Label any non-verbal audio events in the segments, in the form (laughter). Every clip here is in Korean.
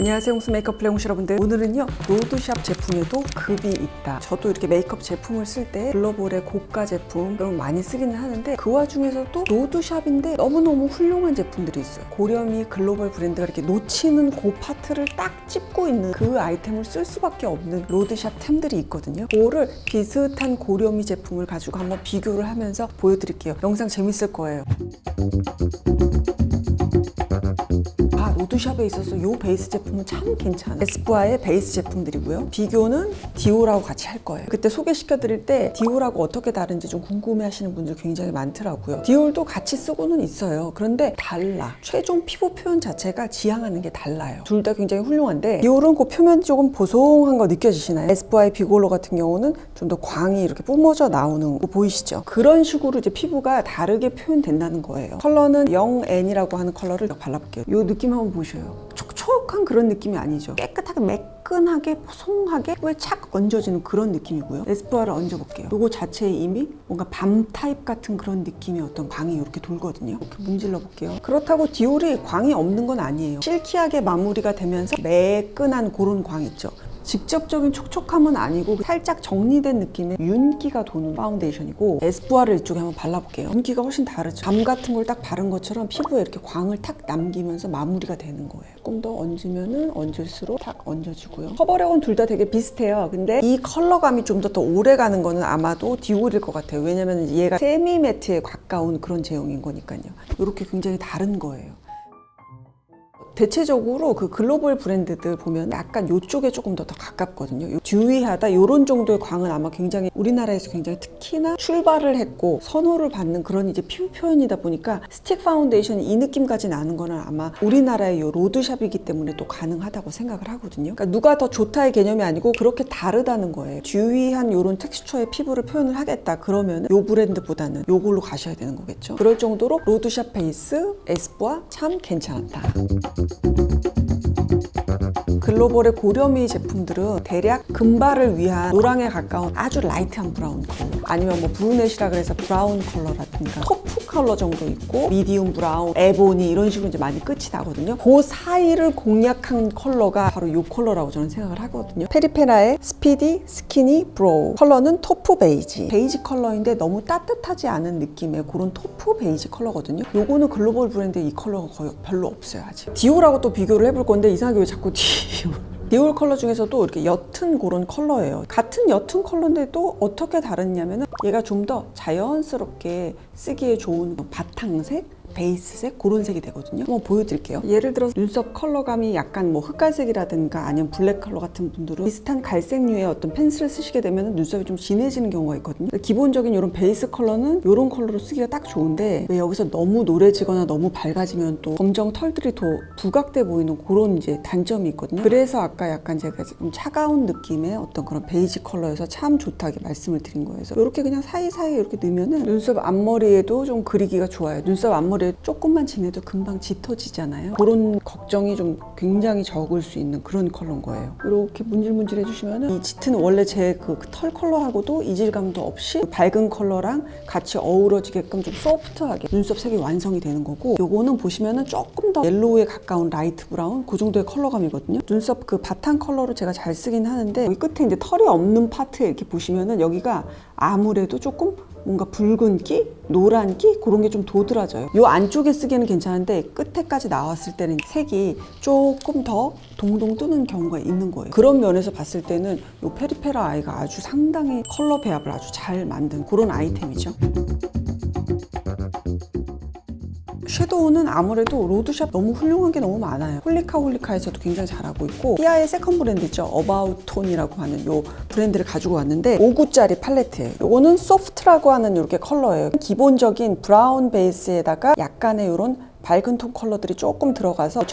안녕하세요. 홍수 메이크업 플레이 홍시 여러분들. 오늘은요 로드샵 제품에도 급이 있다. 저도 이렇게 메이크업 제품을 쓸 때 글로벌의 고가 제품 그런 거 많이 쓰기는 하는데 그 와중에서도 로드샵인데 너무너무 훌륭한 제품들이 있어요. 고렴이 글로벌 브랜드가 이렇게 놓치는 그 파트를 딱 찝고 있는 그 아이템을 쓸 수밖에 없는 로드샵 템들이 있거든요. 그거를 비슷한 고렴이 제품을 가지고 한번 비교를 하면서 보여드릴게요. 영상 재밌을 거예요 아 로드샵에 있어서 이 베이스 제품은 참 괜찮아 에스쁘아의 베이스 제품들이고요. 비교는 디올하고 같이 할 거예요. 그때 소개시켜 드릴 때 디올하고 어떻게 다른지 좀 궁금해 하시는 분들 굉장히 많더라고요. 디올도 같이 쓰고는 있어요. 그런데 달라. 최종 피부 표현 자체가 지향하는 게 달라요. 둘 다 굉장히 훌륭한데 디올은 그 표면이 조금 보송한 거 느껴지시나요? 에스쁘아의 비골로 같은 경우는 좀 더 광이 이렇게 뿜어져 나오는 거 보이시죠? 그런 식으로 이제 피부가 다르게 표현된다는 거예요. 컬러는 0N이라고 하는 컬러를 발라볼게요. 이 느낌 한번 보셔요. 촉촉한 그런 느낌이 아니죠. 깨끗하게 매끈하게 포송하게 왜착 얹어지는 그런 느낌이고요. 에스쁘아를 얹어볼게요. 이거 자체에 이미 뭔가 밤 타입 같은 그런 느낌의 어떤 광이 이렇게 돌거든요. 이렇게 문질러 볼게요. 그렇다고 디올이 광이 없는 건 아니에요. 실키하게 마무리가 되면서 매끈한 그런 광 있죠 직접적인 촉촉함은 아니고 살짝 정리된 느낌의 윤기가 도는 파운데이션이고 에스쁘아를 이쪽에 한번 발라볼게요. 윤기가 훨씬 다르죠. 밤 같은 걸 딱 바른 것처럼 피부에 이렇게 광을 탁 남기면서 마무리가 되는 거예요. 조금 더 얹으면은 얹을수록 탁 얹어지고요. 커버력은 둘 다 되게 비슷해요. 근데 이 컬러감이 좀더더 오래 가는 거는 아마도 디올일 것 같아요. 왜냐면 얘가 세미 매트에 가까운 그런 제형인 거니까요. 이렇게 굉장히 다른 거예요. 대체적으로 그 글로벌 브랜드들 보면 약간 이쪽에 조금 더, 더 가깝거든요. 요 듀이하다 이런 정도의 광은 아마 굉장히 우리나라에서 굉장히 특히나 출발을 했고 선호를 받는 그런 이제 피부 표현이다 보니까 스틱 파운데이션이 이 느낌까지 나는 거는 아마 우리나라의 요 로드샵이기 때문에 또 가능하다고 생각을 하거든요. 그러니까 누가 더 좋다의 개념이 아니고 그렇게 다르다는 거예요. 듀이한 이런 텍스처의 피부를 표현을 하겠다 그러면 요 브랜드보다는 요걸로 가셔야 되는 거겠죠. 그럴 정도로 로드샵 베이스 에스쁘아 참 괜찮았다. 글로벌의 고렴이 제품들은 대략 금발을 위한 노랑에 가까운 아주 라이트한 브라운 컬러 아니면 뭐 브루넷이라 그래서 브라운 컬러라든가 토프 컬러 정도 있고 미디움 브라운, 에보니 이런 식으로 이제 많이 끝이 나거든요. 그 사이를 공략한 컬러가 바로 이 컬러라고 저는 생각을 하거든요. 페리페라의 스피디 스키니 브로우. 컬러는 토프 베이지. 베이지 컬러인데 너무 따뜻하지 않은 느낌의 그런 토프 베이지 컬러거든요. 요거는 글로벌 브랜드에 이 컬러가 거의 별로 없어요 아직. 디올하고 또 비교를 해볼 건데 이상하게 왜 자꾸 (laughs) 디올 디올 컬러 중에서도 이렇게 옅은 그런 컬러예요. 같은 옅은 컬러인데도 어떻게 다르냐면은 얘가 좀 더 자연스럽게 쓰기에 좋은 바탕색 베이스색 그런 색이 되거든요. 한번 보여드릴게요. 예를 들어 눈썹 컬러감이 약간 뭐 흑갈색이라든가 아니면 블랙 컬러 같은 분들은 비슷한 갈색류의 어떤 펜슬을 쓰시게 되면 눈썹이 좀 진해지는 경우가 있거든요. 기본적인 이런 베이스 컬러는 이런 컬러로 쓰기가 딱 좋은데 왜 여기서 너무 노래지거나 너무 밝아지면 또 검정 털들이 더 부각돼 보이는 그런 이제 단점이 있거든요. 그래서 아까 약간 제가 좀 차가운 느낌의 어떤 그런 베이지 컬러여서 참 좋다고 말씀을 드린 거예요. 그래서 이렇게 그냥 사이사이 이렇게 넣으면은 눈썹 앞머리에도 좀 그리기가 좋아요. 눈썹 앞머리 조금만 지내도 금방 짙어지잖아요. 그런 걱정이 좀 굉장히 적을 수 있는 그런 컬러인 거예요. 이렇게 문질문질 해주시면은 이 짙은 원래 제 그 털 컬러하고도 이질감도 없이 밝은 컬러랑 같이 어우러지게끔 좀 소프트하게 눈썹 색이 완성이 되는 거고 요거는 보시면은 조금 더 옐로우에 가까운 라이트 브라운 그 정도의 컬러감이거든요. 눈썹 그 바탕 컬러로 제가 잘 쓰긴 하는데 여기 끝에 이제 털이 없는 파트에 이렇게 보시면은 여기가 아무래도 조금 뭔가 붉은기, 노란기 그런 게 좀 도드라져요. 요 안쪽에 쓰기에는 괜찮은데 끝에까지 나왔을 때는 색이 조금 더 동동 뜨는 경우가 있는 거예요. 그런 면에서 봤을 때는 요 페리페라 아이가 아주 상당히 컬러 배합을 아주 잘 만든 그런 아이템이죠. 섀도우는 아무래도 로드샵 너무 훌륭한 게 너무 많아요. 홀리카 홀리카에서도 굉장히 잘하고 있고 피아의 세컨 브랜드죠. 어바웃 톤이라고 하는 요 브랜드를 가지고 왔는데 5구짜리 팔레트예요. 요거는 소프트라고 하는 이렇게 컬러예요. 기본적인 브라운 베이스에다가 약간의 이런 밝은 톤 컬러들이 조금 들어가서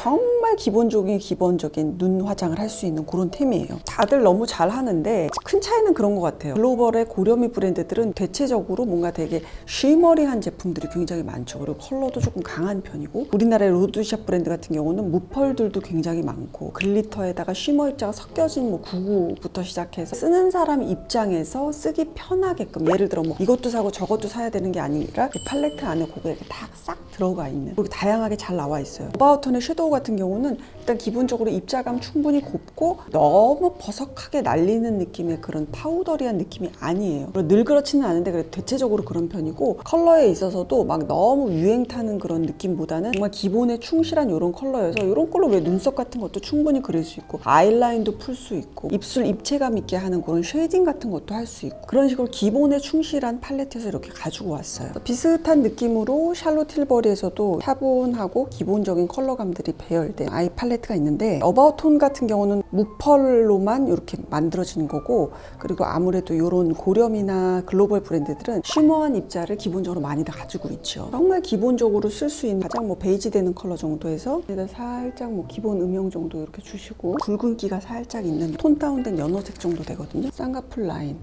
정말 기본적인 기본적인 눈 화장을 할 수 있는 그런 템이에요. 다들 너무 잘 하는데 큰 차이는 그런 것 같아요. 글로벌의 고렴이 브랜드들은 대체적으로 뭔가 되게 쉬머리한 제품들이 굉장히 많죠. 그리고 컬러도 조금 강한 편이고 우리나라의 로드샵 브랜드 같은 경우는 무펄들도 굉장히 많고 글리터에다가 쉬머 입자가 섞여진 뭐 구구부터 시작해서 쓰는 사람 입장에서 쓰기 편하게끔 예를 들어 뭐 이것도 사고 저것도 사야 되는 게 아니라 이 팔레트 안에 그거 이렇게 다싹 들어가 있는 그리고 다양하게 잘 나와 있어요. 오바우턴의 섀도우 같은 경우는 경우는 일단 기본적으로 입자감 충분히 곱고 너무 버석하게 날리는 느낌의 그런 파우더리한 느낌이 아니에요. 늘 그렇지는 않은데 그래도 대체적으로 그런 편이고 컬러에 있어서도 막 너무 유행 타는 그런 느낌보다는 정말 기본에 충실한 이런 컬러여서 이런 걸로 왜 눈썹 같은 것도 충분히 그릴 수 있고 아이라인도 풀 수 있고 입술 입체감 있게 하는 그런 쉐이딩 같은 것도 할 수 있고 그런 식으로 기본에 충실한 팔레트에서 이렇게 가지고 왔어요. 비슷한 느낌으로 샬롯 틸버리에서도 차분하고 기본적인 컬러감들이 배열된 아이 팔레트가 있는데 어바웃톤 같은 경우는 무펄로만 이렇게 만들어진 거고 그리고 아무래도 이런 고렴이나 글로벌 브랜드들은 쉬머한 입자를 기본적으로 많이 다 가지고 있죠. 정말 기본적으로 쓸 수 있는 가장 뭐 베이지 되는 컬러 정도에서 살짝 뭐 기본 음영 정도 이렇게 주시고 붉은기가 살짝 있는 톤 다운된 연어색 정도 되거든요. 쌍꺼풀 라인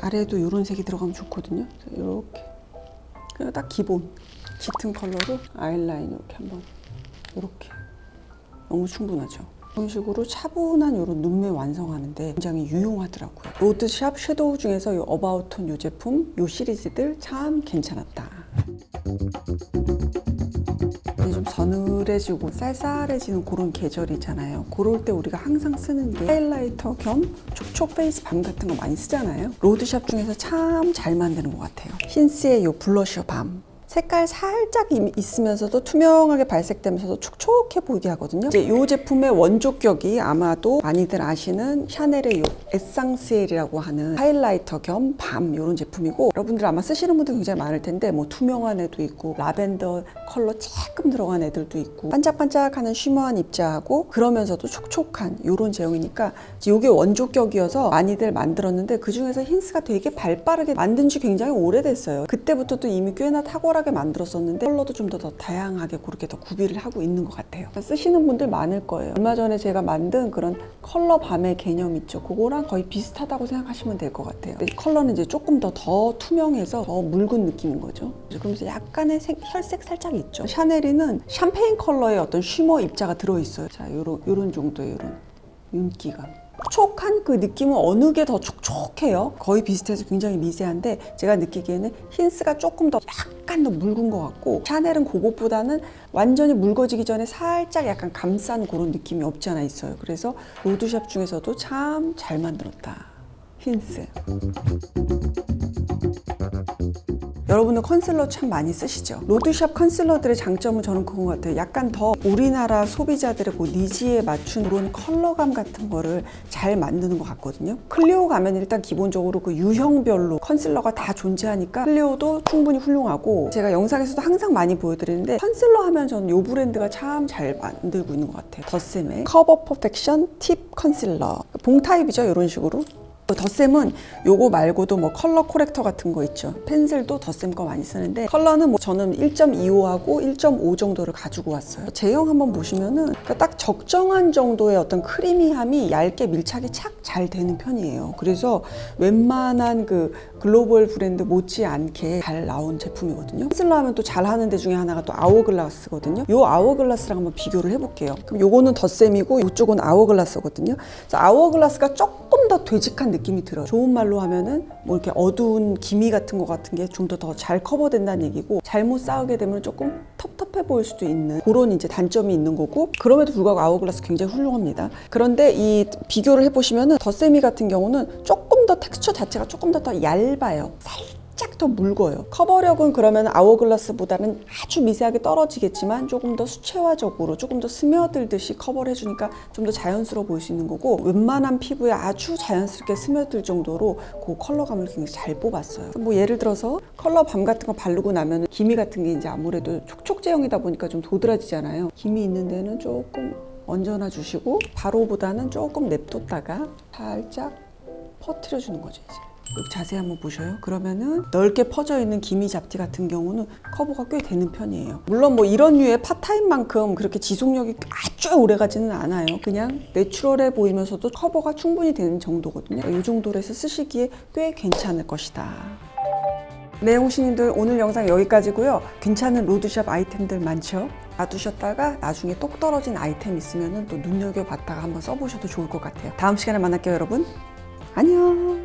아래에도 이런 색이 들어가면 좋거든요. 이렇게 그냥 딱 기본 짙은 컬러로 아이라인 이렇게 한번 이렇게 너무 충분하죠. 이런 식으로 차분한 이런 눈매 완성하는데 굉장히 유용하더라고요. 로드샵 섀도우 중에서 이 어바웃톤 이 제품, 이 시리즈들 참 괜찮았다. 이제 좀 서늘해지고 쌀쌀해지는 그런 계절이잖아요. 그럴 때 우리가 항상 쓰는 게 하이라이터 겸 촉촉 페이스 밤 같은 거 많이 쓰잖아요. 로드샵 중에서 참 잘 만드는 것 같아요. 힌스의 이 블러셔 밤. 색깔 살짝 임- 있으면서도 투명하게 발색되면서도 촉촉해 보이게 하거든요. 이제 이 제품의 원조격이 아마도 많이들 아시는 샤넬의 이 에상스엘이라고 하는 하이라이터 겸 밤 이런 제품이고 여러분들 아마 쓰시는 분들 굉장히 많을 텐데 뭐 투명한 애도 있고 라벤더 컬러 조금 들어간 애들도 있고 반짝반짝하는 쉬머한 입자하고 그러면서도 촉촉한 이런 제형이니까 이게 원조격이어서 많이들 만들었는데 그 중에서 힌스가 되게 발빠르게 만든 지 굉장히 오래됐어요. 그때부터 또 이미 꽤나 탁월 하게 만들었었는데 컬러도 좀더더 다양하게 그렇게 더 구비를 하고 있는 것 같아요. 쓰시는 분들 많을 거예요. 얼마 전에 제가 만든 그런 컬러 밤의 개념 있죠. 그거랑 거의 비슷하다고 생각하시면 될 것 같아요. 컬러는 이제 조금 더 더 투명해서 더 묽은 느낌인 거죠. 그러면서 약간의 색, 혈색 살짝 있죠. 샤넬이는 샴페인 컬러의 어떤 쉬머 입자가 들어있어요. 자, 요런, 요런 정도의 요런 윤기감. 촉촉한 그 느낌은 어느 게 더 촉촉해요. 거의 비슷해서 굉장히 미세한데 제가 느끼기에는 힌스가 조금 더 약간 더 묽은 것 같고 샤넬은 그것보다는 완전히 묽어지기 전에 살짝 약간 감싼 그런 느낌이 없지 않아 있어요. 그래서 로드샵 중에서도 참 잘 만들었다. 힌스. 여러분은 컨실러 참 많이 쓰시죠? 로드샵 컨실러들의 장점은 저는 그건 것 같아요. 약간 더 우리나라 소비자들의 그 니즈에 맞춘 그런 컬러감 같은 거를 잘 만드는 것 같거든요. 클리오 가면 일단 기본적으로 그 유형별로 컨실러가 다 존재하니까 클리오도 충분히 훌륭하고 제가 영상에서도 항상 많많이 보여드리는데 컨실러 하면 저는 이 브랜드가 참 잘 만들고 있는 것 같아요. 더쌤의 커버 퍼펙션 팁 컨실러 봉 타입이죠. 이런 식으로 덧셈은 요거 말고도 뭐 컬러 코렉터 같은 거 있죠. 펜슬도 덧셈 거 많이 쓰는데 컬러는 뭐 저는 1.25하고 1.5 정도를 가지고 왔어요. 제형 한번 보시면은 그러니까 딱 적정한 정도의 어떤 크리미함이 얇게 밀착이 착 잘 되는 편이에요. 그래서 웬만한 그 글로벌 브랜드 못지않게 잘 나온 제품이거든요. 펜슬러 하면 또 잘하는 데 중에 하나가 또 아워글라스거든요. 요 아워글라스랑 한번 비교를 해볼게요. 그럼 요거는 덧셈이고 이쪽은 아워글라스거든요. 그래서 아워글라스가 조금 더 되직한 느낌이 들어요. 좋은 말로 하면은 뭐 이렇게 어두운 기미 같은 거 같은 게 좀 더 더 잘 커버된다는 얘기고 잘못 쌓으게 되면 조금 텁텁해 보일 수도 있는 그런 이제 단점이 있는 거고 그럼에도 불구하고 아워글라스 굉장히 훌륭합니다. 그런데 이 비교를 해보시면은 더세미 같은 경우는 조금 더 텍스처 자체가 조금 더 더 얇아요. 살짝 더 묽어요. 커버력은 그러면 아워글라스보다는 아주 미세하게 떨어지겠지만 조금 더 수채화적으로 조금 더 스며들듯이 커버를 해주니까 좀 더 자연스러워 보일 수 있는 거고 웬만한 피부에 아주 자연스럽게 스며들 정도로 그 컬러감을 굉장히 잘 뽑았어요. 뭐 예를 들어서 컬러 밤 같은 거 바르고 나면 기미 같은 게 이제 아무래도 촉촉 제형이다 보니까 좀 도드라지잖아요. 기미 있는 데는 조금 얹어놔 주시고 바로보다는 조금 냅뒀다가 살짝 퍼트려 주는 거죠 이제. 자세히 한번 보셔요. 그러면은 넓게 퍼져 있는 기미 잡티 같은 경우는 커버가 꽤 되는 편이에요. 물론 뭐 이런 류의 팟타임만큼 그렇게 지속력이 아주 오래 가지는 않아요. 그냥 내추럴해 보이면서도 커버가 충분히 되는 정도거든요. 이 정도로 해서 쓰시기에 꽤 괜찮을 것이다. 네, 홍신님들 오늘 영상 여기까지고요. 괜찮은 로드샵 아이템들 많죠? 놔두셨다가 나중에 똑 떨어진 아이템 있으면 또 눈여겨봤다가 한번 써보셔도 좋을 것 같아요. 다음 시간에 만날게요, 여러분. 안녕.